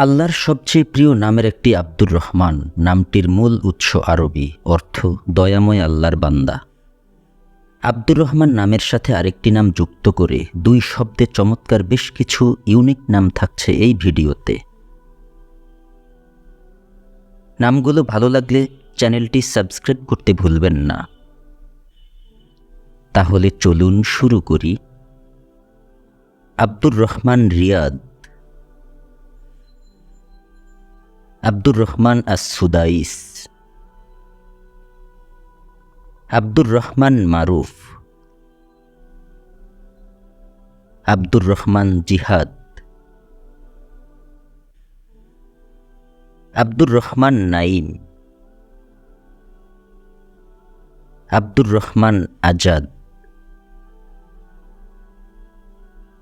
আল্লাহর সবচেয়ে প্রিয় নামের একটি আব্দুর রহমান। নামটির মূল উৎস আরবি, অর্থ দয়াময় আল্লাহর বান্দা। আব্দুর রহমান নামের সাথে আরেকটি নাম যুক্ত করে দুই শব্দে চমৎকার বেশ কিছু ইউনিক নাম থাকছে এই ভিডিওতে। নামগুলো ভালো লাগলে চ্যানেলটি সাবস্ক্রাইব করতে ভুলবেন না। তাহলে চলুন শুরু করি। আব্দুর রহমান রিয়াদ আব্দুর রহমান আস সুদাইস আব্দুর রহমান মারুফ। আব্দুর রহমান জিহাদ। আব্দুর রহমান নাইম আব্দুর রহমান আজাদ।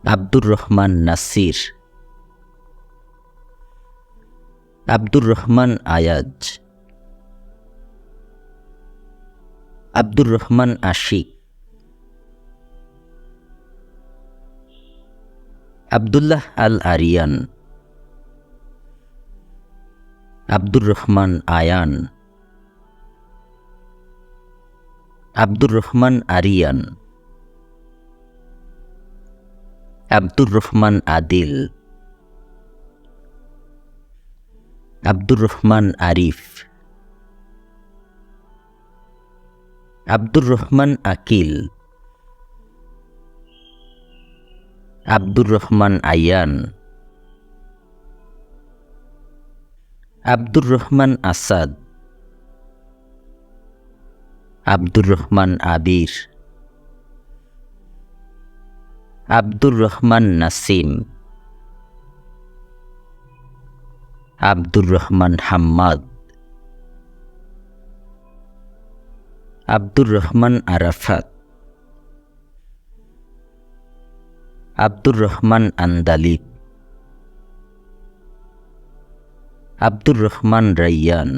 আব্দুর রহমান নাসির। আব্দুর রহমান আয়াজ। আব্দুর রহমান আশিক। আবদুল্লাহ আল আরিয়ান। আব্দুর রহমান আয়ান। আব্দুর রহমান আরিয়ান। আব্দুর রহমান আদিল। আব্দুর রহমান আরিফ। আব্দুর রহমান আকিল। আব্দুর রহমান আয়ান। আব্দুর রহমান আসাদ। আব্দুর রহমান আবির। আব্দুর রহমান নাসিম। আব্দুর রহমান হাম্মাদ আব্দুর রহমান আরাফাত আব্দুর রহমান আন্দালিব আব্দুর রহমান রাইয়ান